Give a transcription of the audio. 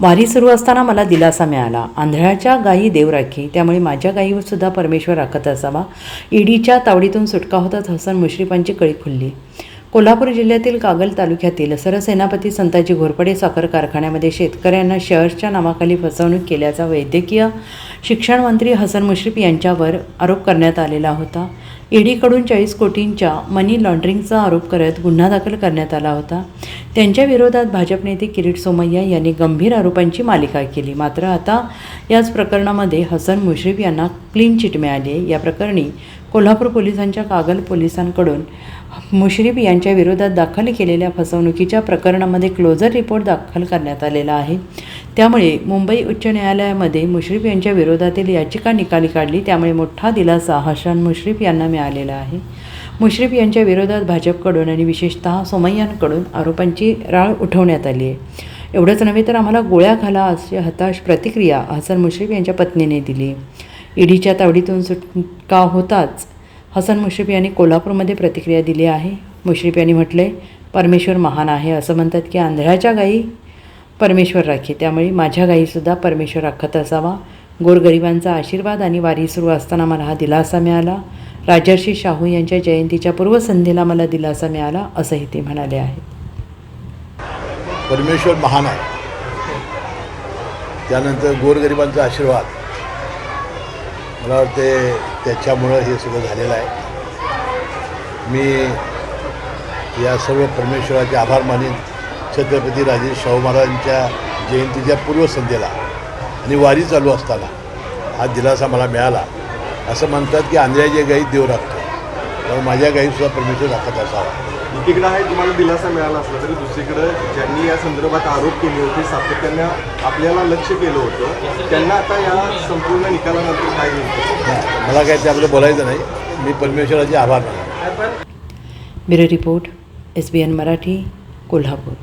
वारी सुरू असताना मला दिलासा मिळाला. आंधळ्याच्या गायी देव राखी त्यामुळे माझ्या गायीवरसुद्धा परमेश्वर राखत असावा. ईडीच्या तावडीतून सुटका होताच हसन मुश्रीफांची कळी खुलली कोल्हापूर जिल्ह्यातील कागल तालुक्यातील सरसेनापती संताजी घोरपडे साखर कारखान्यामध्ये शेतकऱ्यांना शेअर्सच्या नावाखाली फसवणूक केल्याचा वैद्यकीय शिक्षण मंत्री हसन मुश्रीफ यांच्यावर आरोप करण्यात आलेला होता. ईडीकडून चाळीस कोटींच्या मनी लॉन्ड्रिंगचा आरोप करत गुन्हा दाखल करण्यात आला होता. त्यांच्या विरोधात भाजप नेते किरीट सोमय्या यांनी गंभीर आरोपांची मालिका केली. मात्र आता याच प्रकरणामध्ये हसन मुश्रीफ यांना क्लीन चिट मिळाली आहे. या प्रकरणी कोल्हापूर पोलिसांच्या कागल पोलिसांकडून मुश्रीफ यांच्या विरोधात दाखल केलेल्या फसवणुकीच्या प्रकरणामध्ये क्लोजर रिपोर्ट दाखल करण्यात आलेला आहे. त्यामुळे मुंबई उच्च न्यायालयामध्ये मुश्रीफ यांच्या विरोधातील याचिका निकाली काढली. त्यामुळे मोठा दिलासा हसन मुश्रीफ यांना मिळालेला आहे. मुश्रीफ यांच्या विरोधात भाजपकडून आणि विशेषतः सोमय्यांकडून आरोपांची राळ उठवण्यात आली आहे. एवढंच नव्हे तर आम्हाला गोळ्या घाला अशी हताश प्रतिक्रिया हसन मुश्रीफ यांच्या पत्नीने दिली. ईडीच्या तावडीतून सुटका होताच हसन मुश्रीफ यांनी कोल्हापूरमध्ये प्रतिक्रिया दिली आहे. मुश्रीफ यांनी म्हटले परमेश्वर महान आहे असं म्हणतात की आंधळ्याच्या गायी परमेश्वर राखी. त्यामुळे माझ्या गायीसुद्धा परमेश्वर राखत असावा. गोरगरिबांचा आशीर्वाद आणि वारी सुरू असताना मला हा दिलासा मिळाला. राजर्षी शाहू यांच्या जयंतीच्या पूर्वसंध्येला मला दिलासा मिळाला असंही ते म्हणाले आहे परमेश्वर महान आहे. त्यानंतर गोरगरिबांचा आशीर्वाद. मला वाटते त्याच्यामुळं हे सगळं झालेलं आहे. मी या सर्व परमेश्वराचे आभार मानेन. छत्रपती राजे शाहू महाराजांच्या जयंतीच्या पूर्वसंध्येला. आणि वारी चालू असताना हा दिलासा मला मिळाला. असं म्हणतात की आंध्र्याच्या गाई देव राखतो. त्यामुळे माझ्या गाईसुद्धा परमेश्वर राखत असावा. एकीकडे आहे तुम्हाला दिलासा मिळाला असला तरी दुसरीकडं ज्यांनी या संदर्भात आरोप केले होते सातत्यानं आपल्याला लक्ष केलं होतं त्यांना आता या संपूर्ण निकालानंतर काय होईल? मला काय त्याबद्दल बोलायचं नाही. मी परमेश्वराचे आभार मानतो. Bureau report S B N Marathi Kolhapur.